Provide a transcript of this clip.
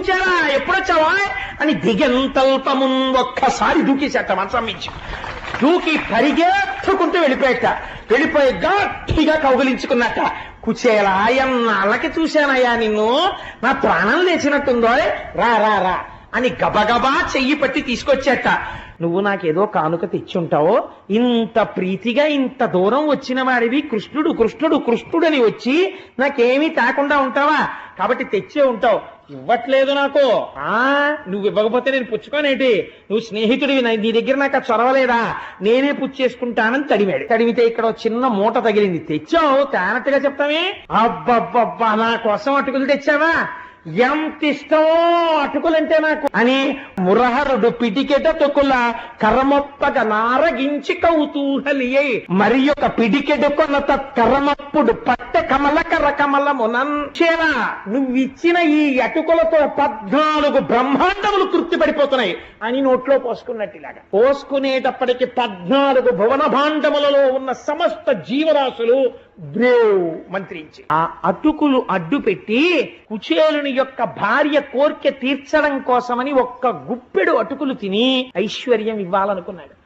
కూర్చారా ఎప్పుడొచ్చావా? అని దిగంతల్పమున్ ఒక్కసారి దూకేసేట మంచం మించి దూకి పరిగెత్తుకుంటూ వెళ్ళిపోయట. వెళ్ళిపోయి గట్టిగా కౌగిలించుకున్నట్ట. కుచేలా ఎన్నాళ్ళకి చూశానయ్యా నిన్ను. నా ప్రాణం లేచినట్టుందో. రా రా రా అని గబగబా చెయ్యి పట్టి తీసుకొచ్చాట. నువ్వు నాకేదో కానుక తెచ్చుంటావో? ఇంత ప్రీతిగా ఇంత దూరం వచ్చిన వాడివి. కృష్ణుడు కృష్ణుడు కృష్ణుడని వచ్చి నాకేమీ తాకుండా ఉంటావా? కాబట్టి తెచ్చే ఉంటావు. ఇవ్వట్లేదు నాకు. ఆ? నువ్వు ఇవ్వకపోతే నేను పుచ్చుకోనేటి? నువ్వు స్నేహితుడివి నా- నీ దగ్గర నాకు చొరవలేదా? నేనే పుచ్చేసుకుంటానని తడిమాడు. తడిమితే ఇక్కడ చిన్న మూట తగిలింది. తెచ్చావు? తేనట్టుగా చెప్తామే? అబ్బబ్బబ్బా నా కోసం అటుకులు తెచ్చావా? ఎంత ఇష్టమో అటుకులంటే నాకు. అని మురహరుడు పిటికెట తొక్కుల కర్మప్పగ నారగించి కౌతూహలియై మరి ఒక పిడికెడు కొనత కర్మప్పుడు పట్ట కమల కర్ర కమలమునన్ చేరా. నువ్విచ్చిన ఈ అటుకులతో పద్నాలుగు బ్రహ్మాండములు తృప్తి పడిపోతున్నాయి అని నోట్లో పోసుకున్నట్టు ఇలాగా. పోసుకునేటప్పటికి పద్నాలుగు భువన భాండములలో ఉన్న సమస్త జీవరాశులు బ్రేవ్ మంత్రించి ఆ అటుకులు అడ్డు పెట్టి కుచేలుని యొక్క భార్య కోర్కె తీర్చడం కోసమని ఒక్క గుప్పెడు అటుకులు తిని ఐశ్వర్యం ఇవ్వాలనుకున్నాడు.